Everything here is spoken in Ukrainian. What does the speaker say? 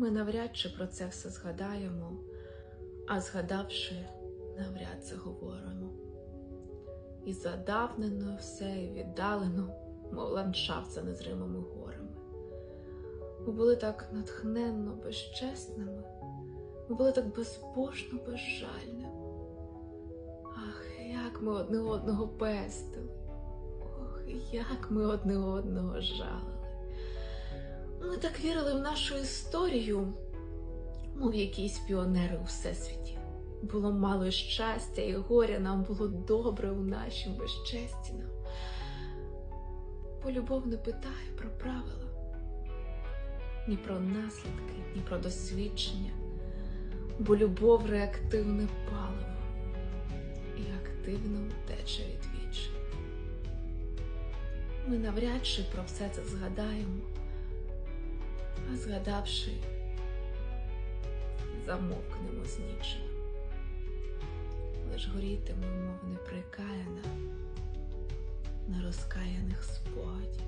Ми навряд чи про це все згадаємо, а згадавши, навряд заговоримо. І задавнено все, і віддалено, мов ландшафт за незримими горами. Ми були так натхненно безчесними, ми були так безбожно безжальними. Ах, як ми одне одного пестили, ох, як ми одне одного жалили. Ми так вірили в нашу історію, мов якісь піонери у всесвіті. Було мало щастя і горя, нам було добре у нашім безчесті нам. Бо любов не питає про правила, ні про наслідки, ні про досвідчення, бо любов реактивне паливо і активно втече від вічі. Ми навряд чи про все це згадаємо, а згадавши, замовкнемо знічено. Лиш горітиме, мов неприкаяна на розкаяних спогадів.